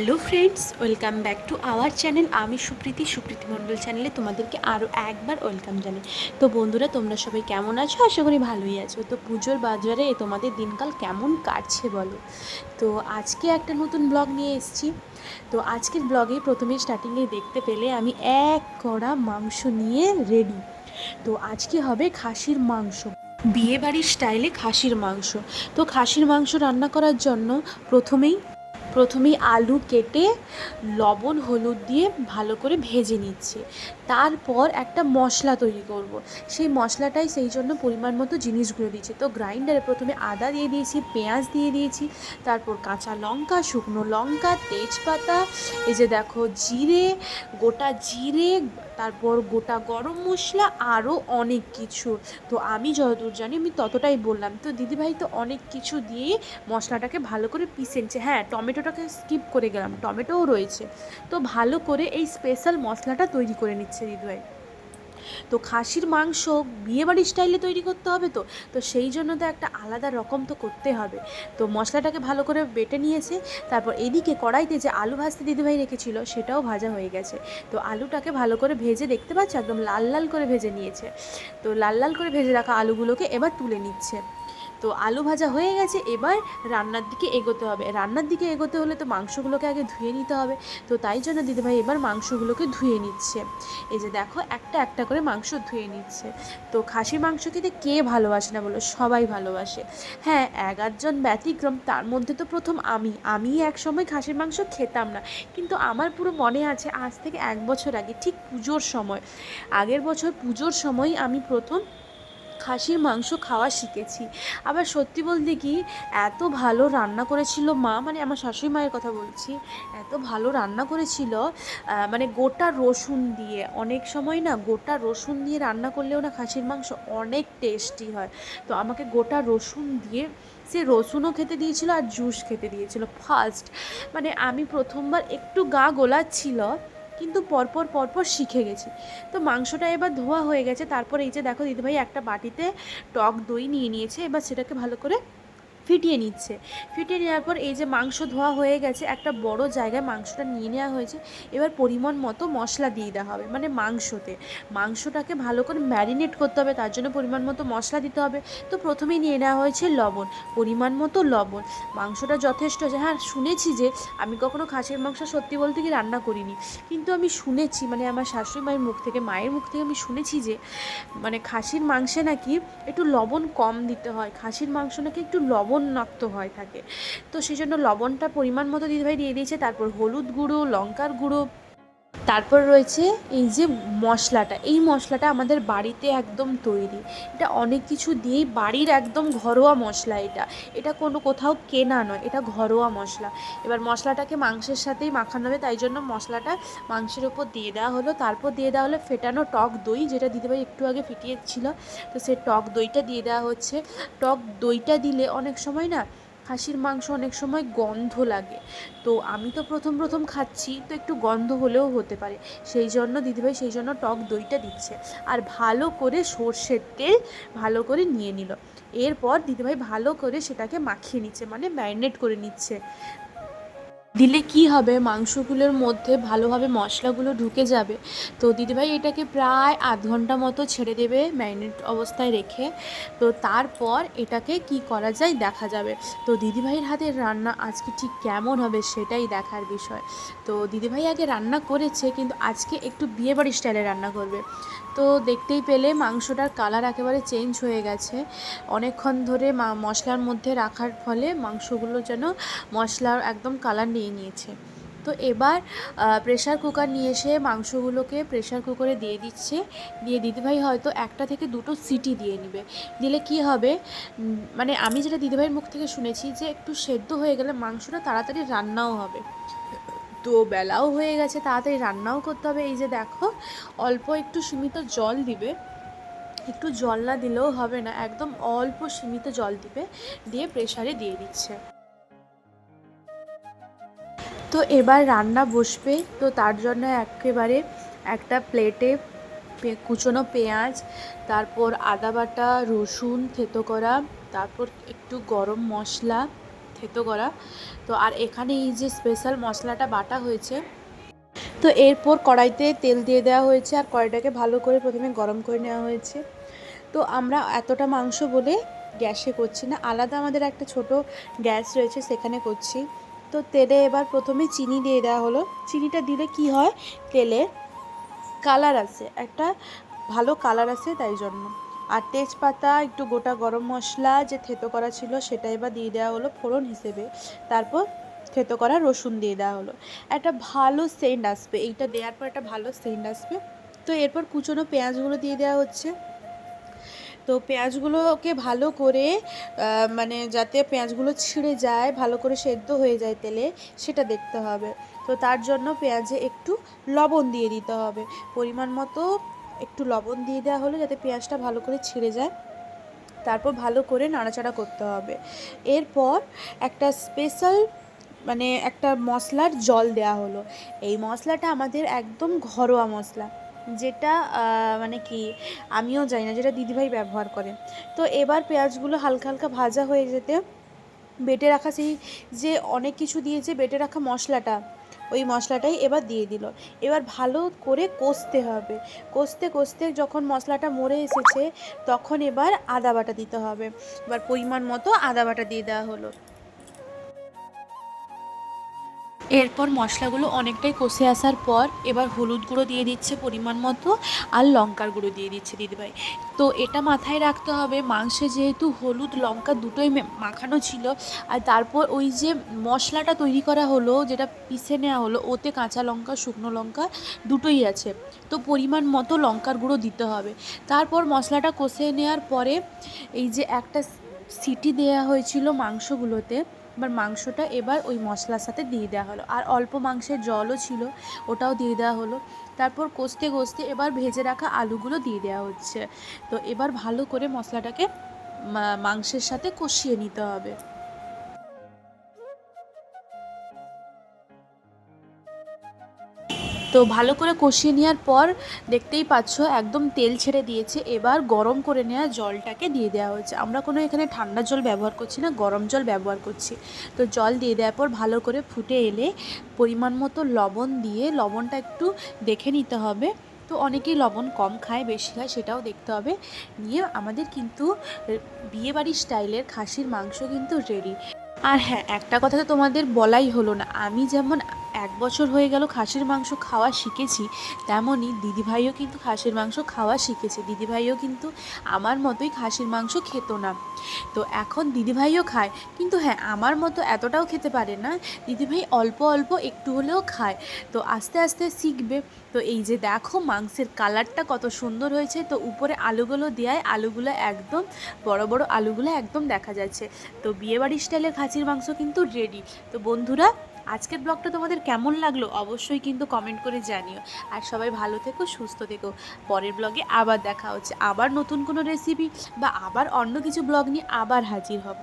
Hello friends, welcome back to our channel. আমি সুপ্রীতি সুপ্রীতি মণ্ডল চ্যানেলে তোমাদেরকে আরও একবার ওয়েলকাম জানাই। তো বন্ধুরা, তোমরা সবাই কেমন আছো? আশা করি ভালোই আছো। তো পুজোর বাজারে তোমাদের দিনকাল কেমন কাটছে বলো? তো আজকে একটা নতুন ব্লগ নিয়ে এসেছি। তো আজকের ব্লগে প্রথমে স্টার্টিংয়ে দেখতে পেলে আমি এক কড়া মাংস নিয়ে রেডি তো আজকে হবে খাসির মাংস। বিয়ে বাড়ির স্টাইলে খাসির মাংস। তো খাসির মাংস রান্না করার জন্য প্রথমেই প্রথমেই আলু কেটে লবণ, হলুদ দিয়ে ভালো করে ভেজে নিচ্ছি তারপর একটা মশলা তৈরি করব। সেই মশলাটাই সেই জন্য পরিমাণ মতো জিনিসগুলো দিয়েছি তো গ্রাইন্ডারে প্রথমে আদা দিয়ে দিয়েছি, পেঁয়াজ দিয়ে দিয়েছি, তারপর কাঁচা লঙ্কা, শুকনো লঙ্কা, তেজপাতা, এই যে দেখো, জিরে, গোটা জিরে তারপর গোটা গরম মশলা আরও অনেক কিছু। তো আমি যতদূর জানি আমি ততটাই বললাম। তো দিদিভাই তো অনেক কিছু দিয়ে মশলাটাকে ভালো করে নিচ্ছে হ্যাঁ টমেটোটাকে স্কিপ করে গেলাম, টমেটোও রয়েছে। তো ভালো করে এই স্পেশাল মশলাটা তৈরি করে নিচ্ছে দিদিভাই। তো খাসির মাংস বিয়েবাড়ির স্টাইলে তৈরি করতে হবে তো তো সেই জন্য তো একটা আলাদা রকম তো করতে হবে। তো মশলাটাকে ভালো করে বেটে নিয়েছে, তারপর এদিকে কড়াইতে যে আলু ভাজতে দিদিভাই রেখেছিল সেটাও ভাজা হয়ে গেছে। তো আলুটাকে ভালো করে ভেজে দেখতে পাচ্ছ? একদম লাল লাল করে ভেজে নিয়েছে। তো লাল লাল করে ভেজে রাখা আলুগুলোকে এবার তুলে নিচ্ছে। তো আলু ভাজা হয়ে গেছে, এবার রান্নার দিকে এগোতে হবে। রান্নার দিকে এগোতে হলে তো মাংসগুলোকে আগে ধুয়ে নিতে হবে। তো তাই জন্য দিদিভাই এবার মাংসগুলোকে ধুয়ে নিচ্ছে। এই যে দেখো, একটা একটা করে মাংস ধুয়ে নিচ্ছে। তো খাসির মাংস খেতে কে ভালোবাসে না বলো? সবাই ভালোবাসে। হ্যাঁ এক আধজন ব্যতিক্রম, তার মধ্যে তো প্রথম আমি। আমি এক সময় খাসির মাংস খেতাম না। কিন্তু আমার পুরো মনে আছে আজ থেকে এক বছর আগে, ঠিক পুজোর সময়। আগের বছর পুজোর সময় আমি প্রথম খাসির মাংস খাওয়া শিখেছি। আবার সত্যি বলতে কি, এত ভালো রান্না করেছিল মা মানে আমার শাশুড়ি মায়ের কথা বলছি, এত ভালো রান্না করেছিল মানে গোটা রসুন দিয়ে, অনেক সময় না গোটা রসুন দিয়ে রান্না করলেও না খাসির মাংস অনেক টেস্টি হয়। তো আমাকে গোটা রসুন দিয়ে সে রসুনও খেতে দিয়েছিল আর জুস খেতে দিয়েছিল ফার্স্ট মানে আমি প্রথমবার একটু গা গোলাচ্ছিল কিন্তু পরপর পরপর শিখে গেছি। তো মাংসটা এবার ধোয়া হয়ে গেছে, তারপর এই যে দেখো দিদিভাই একটা বাটিতে টক দই নিয়ে নিয়েছে, এবার সেটাকে ভালো করে ফিটিয়ে নিচ্ছে। ফিটিয়ে নেওয়ার পর এই যে মাংস ধোয়া হয়ে গেছে, একটা বড় জায়গায় মাংসটা নিয়ে নেওয়া হয়েছে। এবার পরিমাণ মতো মশলা দিয়ে দেওয়া হবে মানে মাংসতে। মাংসটাকে ভালো করে ম্যারিনেট করতে হবে, তার জন্য পরিমাণ মতো মশলা দিতে হবে। তো প্রথমেই নিয়ে নেওয়া হয়েছে লবণ, পরিমাণ মতো লবণ। মাংসটা যথেষ্ট যে হ্যাঁ শুনেছি যে, আমি কখনো খাসির মাংস সত্যি বলতে কি রান্না করিনি। কিন্তু আমি শুনেছি মানে আমার শাশুড়ি মায়ের মুখ থেকে, মায়ের মুখ থেকে আমি শুনেছি যে মানে খাসির মাংসে নাকি একটু লবণ কম দিতে হয়। খাসির মাংস নাকি একটু লবণাক্ত হয়ে থাকে। তো সেই জন্য লবণটা পরিমাণ মতো দিদিভাই দিয়ে দিয়েছে, তারপর হলুদ গুঁড়ো, লঙ্কার গুঁড়ো তারপর রয়েছে এই যে মশলাটা। এই মশলাটা আমাদের বাড়িতে একদম তৈরি। এটা অনেক কিছু দিয়েই বাড়ির একদম ঘরোয়া মশলা এটা। এটা কোনো কোথাও কেনা নয়, এটা ঘরোয়া মশলা। এবার মশলাটাকে মাংসের সাথেই মাখানো হবে, তাই জন্য মশলাটা মাংসের ওপর দিয়ে দেওয়া হলো। তারপর দিয়ে দেওয়া হলো ফেটানো টক দই, যেটা দিদিভাই একটু আগে ফিটিয়েছিল। তো সে টক দইটা দিয়ে দেওয়া হচ্ছে। টক দইটা দিলে অনেক সময় না খাসির মাংস অনেক সময় গন্ধ লাগে। তো আমি তো প্রথম প্রথম খাচ্ছি, তো একটু গন্ধ হলেও হতে পারে। সেই জন্য দিদিভাই সেই জন্য টক দইটা দিচ্ছে। আর ভালো করে সর্ষের তেল ভালো করে নিয়ে নিল। এরপর দিদিভাই ভালো করে সেটাকে মাখিয়ে নিচ্ছে মানে ম্যারিনেট করে নিচ্ছে। দিলে কি হবে? মাংসগুলোর মধ্যে ভালোভাবে মশলাগুলো ঢুকে যাবে। তো দিদিভাই এটাকে প্রায় আধ ঘণ্টা মতো ছেড়ে দেবে ম্যারিনেট অবস্থায় রেখে। তো তারপর এটাকে কি করা যায় দেখা যাবে। তো দিদিভাইয়ের হাতের রান্না আজকে ঠিক কেমন হবে সেটাই দেখার বিষয়। তো দিদিভাই আগে রান্না করেছে, কিন্তু আজকে একটু বিয়েবাড়ি স্টাইলে রান্না করবে। তো দেখতেই পেলে মাংসটার কালার একেবারে চেঞ্জ হয়ে গেছে। অনেকক্ষণ ধরে মশলার মধ্যে রাখার ফলে মাংসগুলো যেন মশলার একদম কালার নিয়ে নিয়েছে। তো এবার প্রেশার কুকার নিয়ে এসে মাংসগুলোকে প্রেশার কুকারে দিয়ে দিচ্ছে। দিয়ে দিদিভাই হয়তো একটা থেকে দুটো সিটি দিয়ে নিবে। দিলে কি হবে? মানে আমি যেটা দিদিভাইয়ের মুখ থেকে শুনেছি যে একটু সেদ্ধ হয়ে গেলে মাংসটা তাড়াতাড়ি রান্নাও হবে। তো বেলাও হয়ে গেছে, তাড়াতাড়ি রান্নাও করতে হবে। এই যে দেখো, অল্প একটু সীমিত জল দিবে। একটু জল না দিলেও হবে না, একদম অল্প সীমিত জল দিবে। দিয়ে প্রেশারে দিয়ে দিচ্ছে। তো এবার রান্না বসবে। তো তার জন্য একেবারে একটা প্লেটে কুচনো পেঁয়াজ, তারপর আদা বাটা, রসুন থেতো করা, তারপর একটু গরম মশলা থেতো করা। তো আর এখানে এই যে স্পেশাল মশলাটা বাটা হয়েছে, তো এরপর কড়াইতে তেল দিয়ে দেওয়া হয়েছে আর কড়াইটাকে ভালো করে প্রথমে গরম করে নেওয়া হয়েছে। তো আমরা এতটা মাংস বলে গ্যাসে করছি না। আলাদা আমাদের একটা ছোট গ্যাস রয়েছে, সেখানে করছি। তো তেলে এবার প্রথমে চিনি দিয়ে দেওয়া হলো। চিনিটা দিলে কি হয়? তেলে কালার আসে একটা ভালো কালার আসে তাই জন্য। আর তেজপাতা, একটু গোটা গরম মশলা যে থেতো করা ছিল সেটা এবার দিয়ে দেওয়া হলো ফোড়ন হিসেবে। তারপর থেতো করা রসুন দিয়ে দেওয়া হলো। একটা ভালো সেন্ট আসবে, এইটা দেওয়ার পর একটা ভালো সেন্ট আসবে। তো এরপর কুচনো পেঁয়াজগুলো দিয়ে দেওয়া হচ্ছে। তো পেঁয়াজগুলোকে ভালো করে মানে যাতে পেঁয়াজগুলো ছিঁড়ে যায়, ভালো করে সেদ্ধ হয়ে যায় তেলে, সেটা দেখতে হবে। তো তার জন্য পেঁয়াজে একটু লবণ দিয়ে দিতে হবে। পরিমাণ মতো একটু লবণ দিয়ে দেওয়া হলো যাতে পেঁয়াজটা ভালো করে ছিঁড়ে যায়। তারপর ভালো করে নাড়াচাড়া করতে হবে। এরপর একটা স্পেশাল মানে একটা মশলার জল দেওয়া হলো। এই মশলাটা আমাদের একদম ঘরোয়া মশলা। যেটা মানে কি, আমিও জানি না যেটা দিদিভাই ব্যবহার করে। তো এবার পেঁয়াজগুলো হালকা হালকা ভাজা হয়ে যেতে বেটে রাখা সেই যে অনেক কিছু দিয়েছে, বেটে রাখা মশলাটা, ওই মশলাটাই এবার দিয়ে দিল। এবার ভালো করে কষতে হবে। কষতে কষতে যখন মশলাটা মরে এসেছে, তখন এবার আদা বাটা দিতে হবে। এবার পরিমাণ মতো আদা বাটা দিয়ে দেওয়া হলো। এরপর মশলাগুলো অনেকটাই কষে আসার পর এবার হলুদ গুঁড়ো দিয়ে দিচ্ছে পরিমাণ মতো আর লঙ্কার গুঁড়ো দিয়ে দিচ্ছে দিদিভাই। তো এটা মাথায় রাখতে হবে, মাংসে যেহেতু হলুদ, লঙ্কা দুটোই মাখানো ছিল, আর তারপর ওই যে মশলাটা তৈরি করা হলো, যেটা পিষে নেওয়া হলো, ওতে কাঁচা লঙ্কা, শুকনো লঙ্কা দুটোই আছে। তো পরিমাণ মতো লঙ্কার গুঁড়ো দিতে হবে। তারপর মশলাটা কষে নেওয়ার পরে এই যে একটা সিটি দেওয়া হয়েছিল মাংসগুলোতে এবার মাংসটা এবার ওই মশলার সাথে দিয়ে দেওয়া হলো। আর অল্প মাংসের জলও ছিল, ওটাও দিয়ে দেওয়া হলো। তারপর কষতে কষতে এবার ভেজে রাখা আলুগুলো দিয়ে দেওয়া হচ্ছে। তো এবার ভালো করে মশলাটাকে মাংসের সাথে কষিয়ে নিতে হবে। তো ভালো করে কষিয়ে নেওয়ার পর দেখতেই পাচ্ছ একদম তেল ছেড়ে দিয়েছে। এবার গরম করে নেওয়া জলটাকে দিয়ে দেওয়া হয়েছে। আমরা কোনো এখানে ঠান্ডা জল ব্যবহার করছি না, গরম জল ব্যবহার করছি। তো জল দিয়ে দেওয়ার পর ভালো করে ফুটে এলে পরিমাণ মতো লবণ দিয়ে, লবণটা একটু দেখে নিতে হবে। তো অনেকেই লবণ কম খায়, বেশি খায়, সেটাও দেখতে হবে। নিয়ে আমাদের কিন্তু বিয়েবাড়ির স্টাইলের খাসির মাংস কিন্তু রেডি আর হ্যাঁ একটা কথা তো তোমাদের বলাই হলো না। আমি যেমন এক বছর হয়ে গেল খাসির মাংস খাওয়া শিখেছি, তেমনই দিদিভাইও কিন্তু খাসির মাংস খাওয়া শিখেছে। দিদিভাইও কিন্তু আমার মতোই খাসির মাংস খেত না। তো এখন দিদিভাইও খায়, কিন্তু হ্যাঁ আমার মতো এতটাও খেতে পারে না। দিদিভাই অল্প অল্প একটু হলেও খায়, তো আস্তে আস্তে শিখবে। তো এই যে দেখো মাংসের কালারটা কত সুন্দর হয়েছে, তো উপরে আলুগুলো দেওয়ায় আলুগুলো একদম, বড় বড় আলুগুলো একদম দেখা যাচ্ছে। তো বিয়েবাড়ির স্টাইলের খাসির মাংস কিন্তু রেডি তো বন্ধুরা আজকের ব্লগটা তোমাদের কেমন লাগল অবশ্যই কিন্তু কমেন্ট করে জানিও। আর সবাই ভালো থেকো, সুস্থ থেকো। পরের ব্লগে আবার দেখা হচ্ছে। আবার নতুন কোনো রেসিপি বা আবার অন্য কিছু ব্লগ নিয়ে আবার হাজির হব।